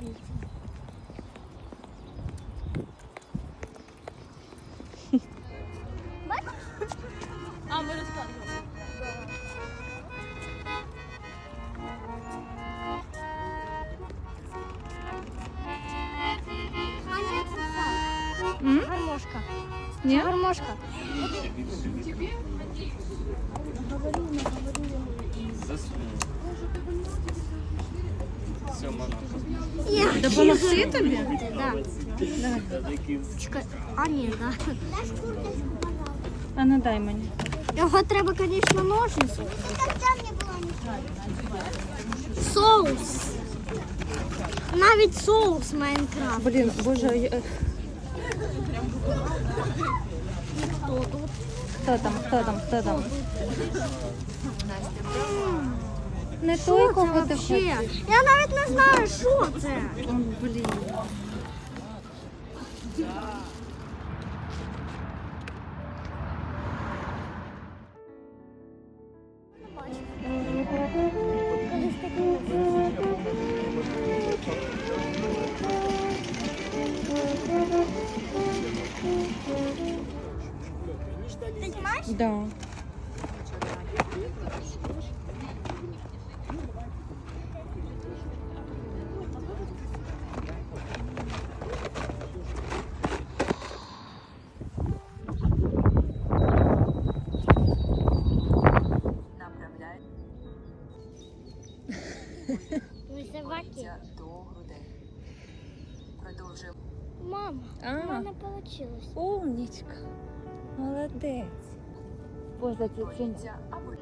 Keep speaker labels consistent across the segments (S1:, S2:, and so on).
S1: квіті. Бачиш? А, ми
S2: розказуємо.
S3: Гармошка.
S2: Ні?
S3: Гармошка.
S2: Допомогти тобі?
S3: Да. Чекай. А, ні, да.
S2: А ну дай мені.
S3: Його треба, звісно, ножниці. Соус. Навіть соус Майнкрафт.
S2: Блін, боже, я- хто там, хто там, хто там? Не той,
S3: це
S2: кого ти
S3: вообще?
S2: хочеш.
S3: Я навіть не знаю, що це.
S2: О, блін.
S3: Ти?
S2: Да.
S3: Ми собаки.
S4: до грудей. Продовжуємо.
S3: Мама,
S2: А.
S3: у мене вийшло.
S2: Умнічка. Молодець. Боже, це
S4: Повітря або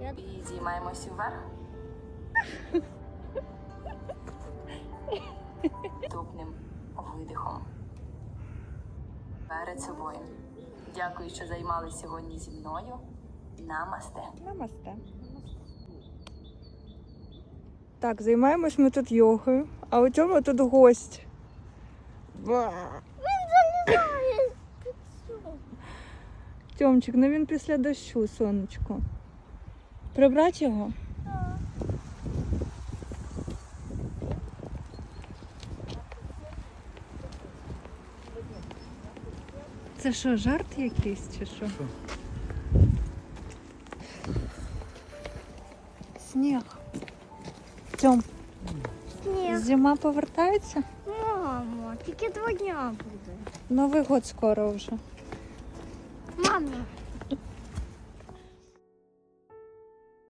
S3: Я...
S4: і зіймаємось вверх. Тупним видихом. Перед собою. Дякую, що займалися сьогодні зі мною. Намасте.
S2: Намасте. Так, займаємось ми тут йогою, а у цьому тут гость. Ба.
S3: залізає.
S2: Тьомчик, ну він після дощу, сонечко. Прибрати його? Це що, жарт якийсь чи що? Сніг. Тьом,
S3: Ні.
S2: зима повертається?
S3: Мамо, тільки два дня буде.
S2: Новий год скоро вже.
S3: Мамо,